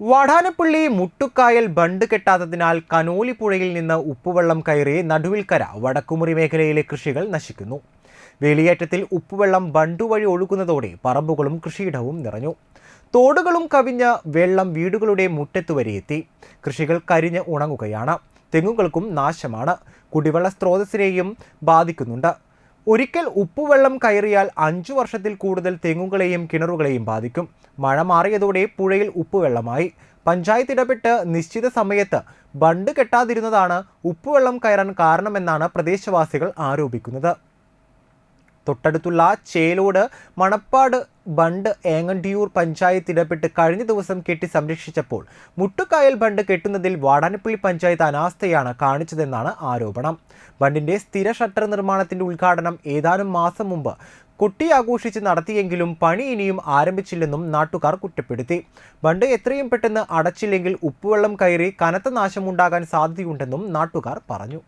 Vadanappally Muttukayal bund കെട്ടാത്തതിനാൽ Canoli പുഴയിൽ നിന്ന് ഉപ്പുവെള്ളം കയറി നടുവിൽക്കര വടക്കുമുറി മേഖലയിലെ കൃഷികൾ നശിക്കുന്നു. വേലിയേറ്റത്തിൽ ഉപ്പുവെള്ളം ബണ്ടു വഴി ഒഴുകുന്നതോടെ പറമ്പുകളും കൃഷിയിടവും നിറഞ്ഞു. തോടുകളും കവിഞ്ഞ് വെള്ളം വീടുകളുടെ വരെ എത്തി. കൃഷികൾ കരിഞ്ഞ് ഉണങ്ങുകയാണ്. തെങ്ങുകൾക്കും നാശമാണ്. കുടിവെള്ള സ്രോതസ്സിനെയും ബാധിക്കുന്നുണ്ട്. ഒരിക്കൽ ഉപ്പുവെള്ളം കയറിയാൽ അഞ്ചു വർഷത്തിൽ കൂടുതൽ തെങ്ങുകളെയും കിണറുകളെയും ബാധിക്കും. മഴ മാറിയതോടെ പുഴയിൽ ഉപ്പുവെള്ളമായി. പഞ്ചായത്ത് ഇടപെട്ട് നിശ്ചിത സമയത്ത് ബണ്ട് കെട്ടാതിരുന്നതാണ് ഉപ്പുവെള്ളം കയറാൻ കാരണമെന്നാണ് പ്രദേശവാസികൾ ആരോപിക്കുന്നത്. തൊട്ടടുത്തുള്ള ചേലോട് മണപ്പാട് ബണ്ട് ഏങ്ങണ്ടിയൂർ പഞ്ചായത്ത് ഇടപെട്ട് കഴിഞ്ഞ ദിവസം കെട്ടി സംരക്ഷിച്ചപ്പോൾ മുട്ടുകായൽ ബണ്ട് കെട്ടുന്നതിൽ വാടാനപ്പള്ളി പഞ്ചായത്ത് അനാസ്ഥയാണ് കാണിച്ചതെന്നാണ് ആരോപണം. ബണ്ടിന്റെ സ്ഥിര ഷട്ടർ നിർമ്മാണത്തിന്റെ ഉദ്ഘാടനം ഏതാനും മാസം മുമ്പ് കുട്ടി ആഘോഷിച്ച് നടത്തിയെങ്കിലും പണി ഇനിയും ആരംഭിച്ചില്ലെന്നും നാട്ടുകാർ കുറ്റപ്പെടുത്തി. ബണ്ട് എത്രയും പെട്ടെന്ന് അടച്ചില്ലെങ്കിൽ ഉപ്പുവെള്ളം കയറി കനത്ത നാശമുണ്ടാകാൻ സാധ്യതയുണ്ടെന്നും നാട്ടുകാർ പറഞ്ഞു.